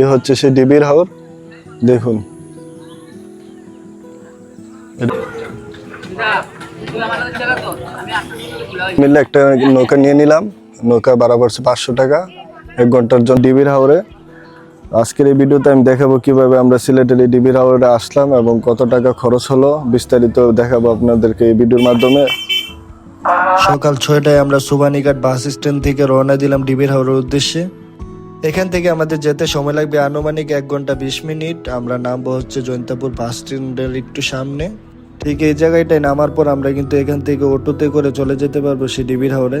এ হচ্ছে সে ডিবির হাওর। দেখুন। মিলে একটা নৌকা নিয়ে নিলাম। নৌকা পড়ছে পাঁচশো টাকা। এক ঘণ্টার জন্য ডিবির হাওরে। আজকের এই ভিডিওতে আমি দেখাবো কীভাবে আমরা সিলেটের এই ডিবির হাওরে আসলাম এবং কত টাকা খরচ হলো। বিস্তারিত দেখাবো আপনাদেরকে এই ভিডিওর মাধ্যমে। সকাল ছয়টায় আমরা সুবানীঘাট বাস স্ট্যান্ড থেকে রওনা দিলাম ডিবির হাওড়ের উদ্দেশ্যে। এখান থেকে আমাদের যেতে সময় লাগবে আনুমানিক এক ঘণ্টা বিশ মিনিট। আমরা নামবো হচ্ছে জৈন্তাপুর বাস স্ট্যান্ডের একটু সামনে। ঠিক এই জায়গাটায় নামার পর আমরা কিন্তু এখান থেকে অটোতে করে চলে যেতে পারব সেই ডিবির হাওড়ে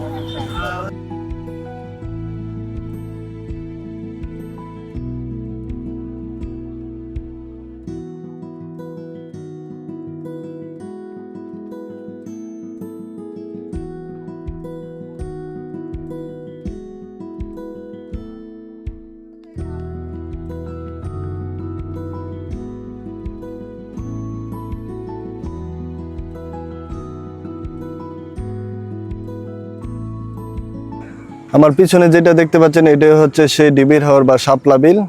আমার পিছনে যেটা দেখতে পাচ্ছেন, এটা হচ্ছে সেই ডিবির হাওর বা শাপলা বিল।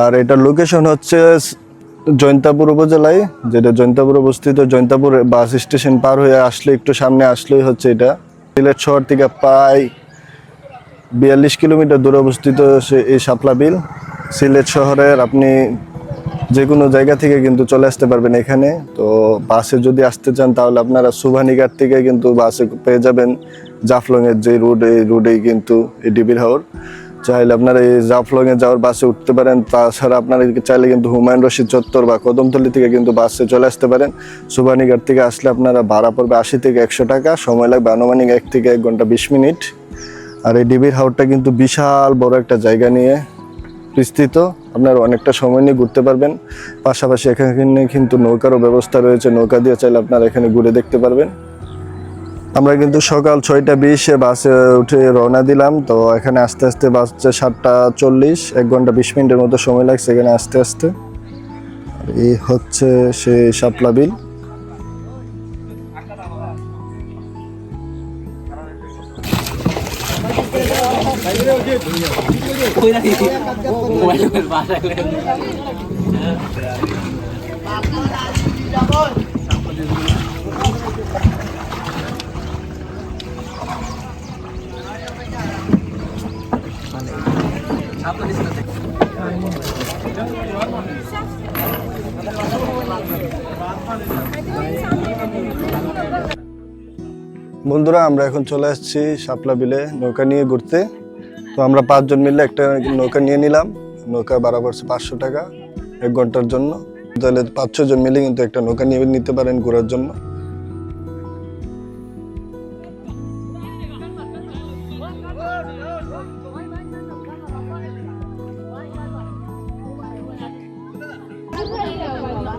আর এটার লোকেশন হচ্ছে জৈন্তাপুর উপজেলায়, যেটা জৈন্তাপুর অবস্থিত। জৈন্তাপুর বাস স্টেশন পার হয়ে আসলে একটু সামনে আসলেই হচ্ছে এটা। সিলেট শহর থেকে প্রায় বিয়াল্লিশ কিলোমিটার দূরে অবস্থিত এই শাপলা বিল। সিলেট শহরের আপনি যে কোনো জায়গা থেকে কিন্তু চলে আসতে পারবেন এখানে। তো বাসে যদি আসতে চান, তাহলে আপনারা সুভানিঘাট থেকে কিন্তু বাসে পেয়ে যাবেন। জাফলং এর যে রোড এই রোডেই কিন্তু এই ডিবির হাওর। চাইলে আপনারা এই জাফলং এ যাওয়ার বাসে উঠতে পারেন, তাছাড়া আপনারা চাইলে কিন্তু হুমায়ুন রশিদ চত্বর বা কদমতলি থেকে কিন্তু বাসে চলে আসতে পারেন। সুভানিঘাট থেকে আসলে আপনারা ভাড়া পড়বে আশি থেকে একশো টাকা, সময় লাগবে আনুমানিক এক থেকে এক ঘণ্টা বিশ মিনিট। আর এই ডিবির হাওরটা কিন্তু বিশাল বড় একটা জায়গা নিয়ে বিস্তৃত, আপনারা অনেকটা সময় নিয়ে ঘুরতে পারবেন। পাশাপাশি এখানে কিন্তু নৌকারও ব্যবস্থা রয়েছে, নৌকা দিয়ে চাইলে আপনারা এখানে ঘুরে দেখতে পারবেন। আমরা কিন্তু সকাল ছয়টা বিশে বাসে উঠে রওনা দিলাম। তো এখানে আস্তে আস্তে বাস হচ্ছে সাতটা চল্লিশ। এক ঘণ্টা বিশ মিনিটের মতো সময় লাগছে এখানে আস্তে আস্তে। এই হচ্ছে সে শাপলা বিল। বন্ধুরা, আমরা এখন চলে আসছি শাপলা বিলে নৌকা নিয়ে ঘুরতে। তো আমরা পাঁচজন মিলে একটা নৌকা নিয়ে নিলাম। নৌকা ভাড়া পড়ছে পাঁচশো টাকা এক ঘণ্টার জন্য। তাহলে পাঁচ ছজন মিলে কিন্তু একটা নৌকা নিয়ে নিতে পারেন ঘোরার জন্য।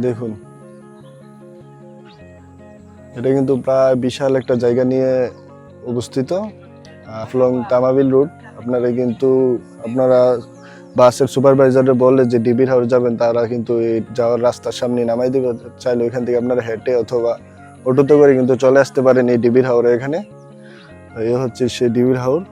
দেখুন এটা কিন্তু প্রায় বিশাল একটা জায়গা নিয়ে অবস্থিত ফ্লং তামাবিল রুট আপনারা কিন্তু আপনারা বাসের সুপারভাইজারে বললে যে ডিবির হাওর যাবেন, তারা কিন্তু এই যাওয়ার রাস্তার সামনে নামাই দিবে। চাইলে ওইখান থেকে আপনারা হেঁটে অথবা অটোতে করে কিন্তু চলে আসতে পারেন এই ডিবির হাওরে এখানে। এই হচ্ছে সেই ডিবির হাওর